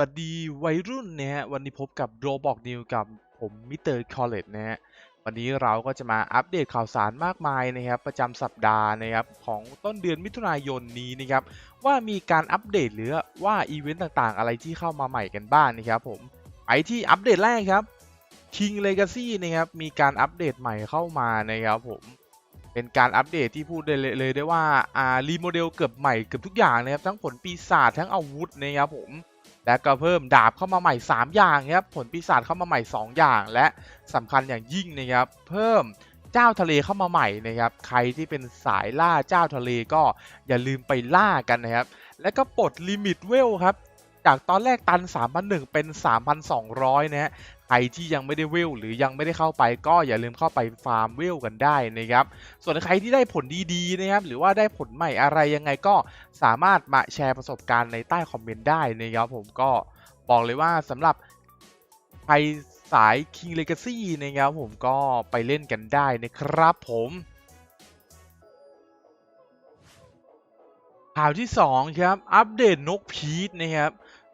สวัสดีวัยรุ่นนะฮะวันนี้พบกับโรบอกนิวกับผมมิสเตอร์คอลเลตนะฮะวันนี้เราก็จะมาอัปเดตข่าวสารมากมายนะครับประจำสัปดาห์นะครับของต้นเดือนมิถุนายนนี้นะครับว่ามีการอัปเดตหรือว่าอีเวนต์ต่างๆ อะไรที่เข้ามาใหม่กันบ้างนะครับผมไปที่อัปเดตแรกครับ King Legacy นะครับมีการอัปเดตใหม่เข้ามานะครับผมเป็นการอัปเดตที่พูดได้เลยเลยได้ว่าอ่ารีโมเดลเกือบใหม่เกือบทุกอย่างนะครับทั้งผลปีศาจทั้งอาวุธนะครับผม และก็เพิ่มดาบเข้ามาใหม่ 3 อย่างครับผลปีศาจเข้ามาใหม่ 2 อย่าง และสำคัญอย่างยิ่งนะครับเพิ่มเจ้าทะเลเข้ามาใหม่นะครับใครที่เป็นสายล่าเจ้าทะเลก็อย่าลืมไปล่ากันนะครับและก็ปลดลิมิตเวลครับจากตอนแรกตัน 3,001 เป็น 3,200 นะฮะ ใครที่ยังไม่ได้เวลหรือยังไม่ได้เข้าไปก็อย่าลืมเข้าไปฟาร์มเวลกันได้นะครับ ส่วนใครที่ได้ผลดีๆนะครับ หรือว่าได้ผลใหม่อะไรยังไงก็สามารถมาแชร์ประสบการณ์ในใต้คอมเมนต์ได้นะครับผมก็บอกเลยว่าสำหรับใครสาย King Legacy นะครับผมก็ไปเล่นกันได้นะครับผมข่าวที่ 2 ครับ อัปเดตนกพีชนะครับ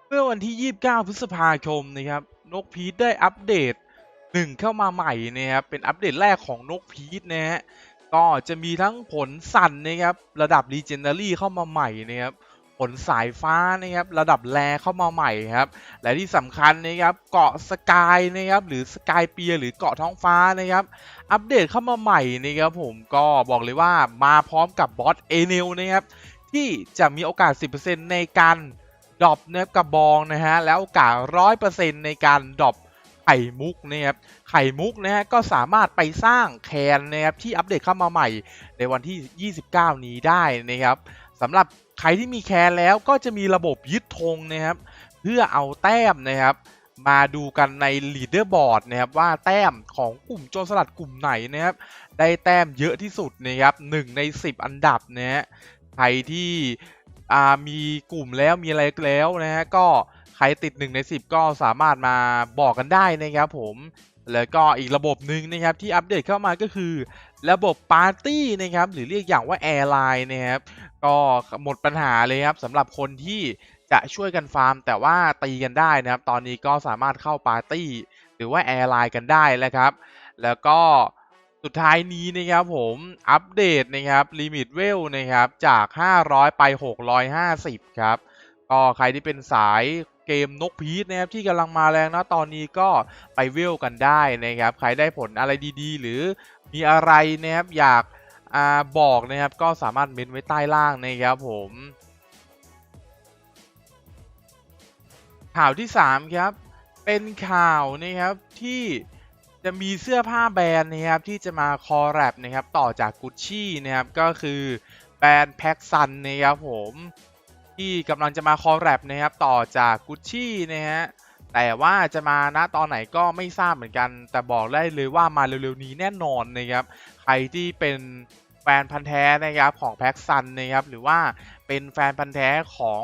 เมื่อวันที่ 29 พฤษภาคมนะครับ นกพีชได้อัปเดต1เข้ามาใหม่นะครับเป็นอัปเดตแรกของนกพีชนะฮะก็จะมีทั้งผลสั่นนะครับระดับ Legendary เข้ามาใหม่นะครับผลสายฟ้านะครับระดับแรเข้ามาใหม่ครับและที่สำคัญนะครับเกาะสกายนะครับหรือสกายเปียหรือเกาะท้องฟ้านะครับอัปเดตเข้ามาใหม่นะครับผมก็บอกเลยว่ามาพร้อมกับบอสเอเนลนะครับที่จะมีโอกาส 10%ในการ ดรอปนะครับกระบองนะฮะแล้วโอกาส100%ในการดรอปไข่มุกนะครับไข่มุกนะฮะก็สามารถไปสร้างแคนนะครับที่อัปเดตเข้ามาใหม่ในวันที่ 29 นี้ได้นะครับสำหรับใครที่มีแคนแล้วก็จะมีระบบยึดธงนะครับ เพื่อเอาแต้มนะครับมาดูกันใน leader board นะครับว่าแต้มของกลุ่มโจรสลัดกลุ่มไหนนะครับได้แต้มเยอะที่สุดนะครับ1ใน 10 อันดับนะฮะใครที่ อ่ามีกลุ่มแล้วมีอะไรแล้วนะฮะก็ใครติด 1 ใน 10 ก็สามารถมาบอกกันได้นะครับผมแล้วก็อีกระบบหนึ่งนะครับที่อัปเดตเข้ามาก็คือ ระบบปาร์ตี้นะครับหรือเรียกอย่างว่าแอร์ไลน์นะครับก็หมดปัญหาเลยครับสำหรับคนที่จะช่วยกันฟาร์ม แต่ว่าตีกันได้นะครับ ตอนนี้ก็สามารถเข้าปาร์ตี้หรือว่าแอร์ไลน์กันได้แล้วครับ แล้วก็ สุดท้ายนี้นะครับผมอัปเดตนะครับลิมิตเวลนะครับจาก 500 ไป 650 ครับ ก็ใครที่เป็นสายเกมนกพีชนะครับที่กำลังมาแรงนะตอนนี้ก็ไปเวลกันได้นะครับ ใครได้ผลอะไรดีๆ หรือมีอะไรนะครับอยากอาบอกนะครับก็สามารถเมนไว้ใต้ล่างนะครับผมข่าวที่ 3 ครับ เป็นข่าวนะครับที่ จะมีเสื้อผ้าแบรนด์นะครับที่จะมาคอแรปนะครับต่อจากกุชชี่นะครับก็คือแบรนด์แพ็กซันนะครับผมที่กำลังจะมาคอแรปนะครับต่อจากกุชชี่นะฮะแต่ว่าจะมาณตอนไหนก็ไม่ทราบเหมือนกัน แต่บอกได้เลยว่ามาเร็วๆนี้แน่นอนนะครับใครที่เป็นแฟนพันธ์แท้นะครับของแพ็กซันนะครับหรือว่าเป็นแฟนพันธ์แท้ของ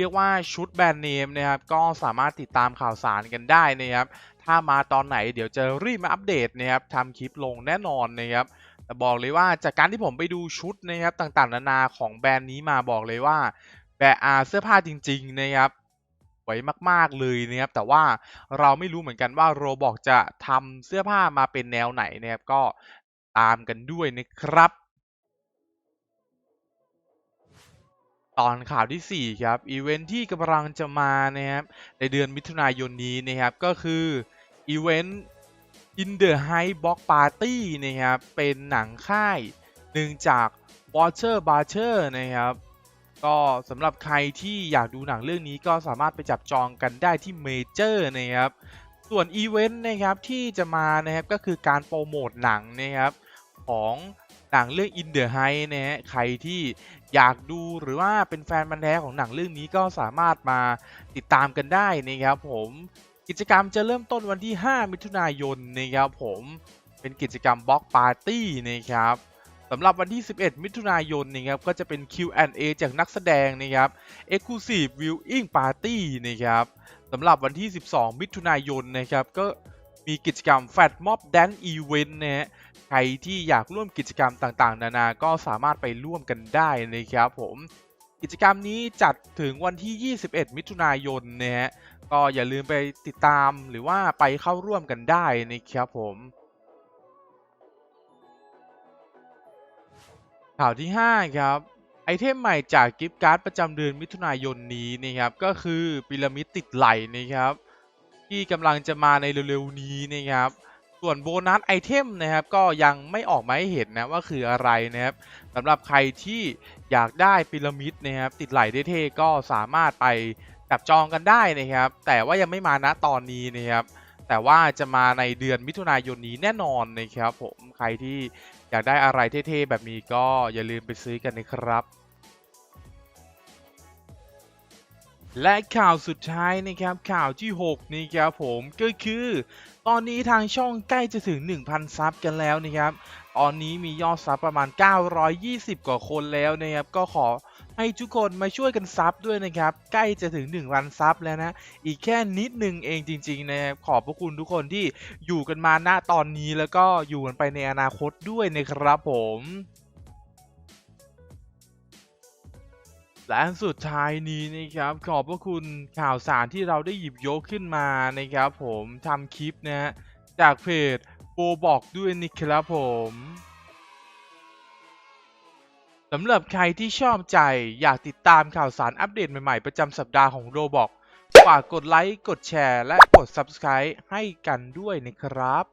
เรียกว่าชุดแบรนด์เนมนะครับก็สามารถติดตามข่าวสารกันได้นะครับถ้ามาตอนไหนเดี๋ยวจะรีบมาอัปเดตนะครับทำคลิปลงแน่นอนนะครับแต่บอกเลยว่าจากการที่ผมไปดูชุดนะครับต่างๆ นานาของแบรนด์นี้มาบอกเลยว่าแบรนด์อาเสื้อผ้าจริง ๆ นะครับสวมาก ๆ เลยนะครับแต่ว่าเราไม่รู้เหมือนกันว่าโรบอกจะทำเสื้อผ้ามาเป็นแนวไหนนะครับก็ตามกันด้วยนะครับ ตอนข่าวที่ 4 ครับ อีเวนท์ที่กำลังจะมานะครับในเดือนมิถุนายนนี้นะครับ ก็คืออีเวนท์ In the High Box Party นะครับ เป็นหนังค่ายหนึ่งจาก Watcher Butcher นะครับ ก็สำหรับใครที่อยากดูหนังเรื่องนี้ก็สามารถไปจับจองกันได้ที่เมเจอร์นะครับ ส่วนอีเวนต์นะครับที่จะมานะครับก็คือการโปรโมทหนังนะครับของ หนังเรื่อง In the Heights นะฮะใครที่อยากดูหรือว่าเป็นแฟนมันแท้ของหนังเรื่องนี้ก็สามารถมาติดตามกันได้นะครับผมกิจกรรมจะเริ่มต้นวันที่ 5 มิถุนายนนะครับผมเป็นกิจกรรมบล็อกปาร์ตี้นะครับสำหรับวันที่ 11 มิถุนายนนะครับก็จะเป็น Q&A จากนักแสดงนะครับ Exclusive Viewing Party นะครับสำหรับวันที่ 12 มิถุนายนนะครับก็ มีกิจกรรม Fat Mob Dance Event นะฮะใครที่อยากร่วมกิจกรรมต่างๆ นานาก็สามารถไปร่วมกันได้นะครับผมกิจกรรมนี้จัดถึงวันที่ 21 มิถุนายนนะฮะก็อย่าลืมไปติดตามหรือว่าไปเข้าร่วมกันได้นะครับผมข่าวที่ 5 ครับ ไอเทมใหม่จากกิฟต์การ์ดประจำเดือนมิถุนายนนี้นะครับก็คือพีระมิดติดไหลนะครับ ที่กำลังจะมาในเร็วๆนี้นะครับ ส่วนโบนัสไอเทมนะครับก็ยังไม่ออกมาให้เห็นนะว่าคืออะไรนะครับสำหรับใครที่อยากได้พีระมิดนะครับติดไหลเท่ๆก็สามารถไปจับจองกันได้นะครับ แต่ว่ายังไม่มาณตอนนี้นะครับแต่ว่าจะมาในเดือนมิถุนายนนี้แน่นอนนะครับผมใครที่อยากได้อะไรเท่ๆแบบนี้ก็อย่าลืมไปซื้อกันนะครับ และข่าวสุดท้ายนะครับข่าวที่6นี่ครับผมก็คือ ตอนนี้ทางช่องใกล้จะถึง 1,000 ซับกันแล้วนะครับตอนนี้มียอดซับประมาณ 920 กว่าคนแล้วนะครับก็ขอให้ทุกคนมาช่วยกันซับด้วยนะครับใกล้จะถึง 1,000 ซับแล้วนะ อีกแค่นิดนึงเองจริงๆนะครับขอบพระคุณทุกคนที่อยู่กันมาณตอนนี้แล้วก็อยู่กันไปในอนาคตด้วยนะครับผม และสุดท้ายนี้นะครับขอบพระคุณข่าวสารที่เราได้หยิบยกขึ้นมานะครับผมทำคลิปนะฮะจากเพจโบบอกด้วยนะครับผมสำหรับใครที่ชอบใจอยากติดตามข่าวสารอัปเดตใหม่ๆ ประจำสัปดาห์ของโรบอกฝากกดไลค์ กดแชร์ และกด Subscribe ให้กันด้วยนะครับ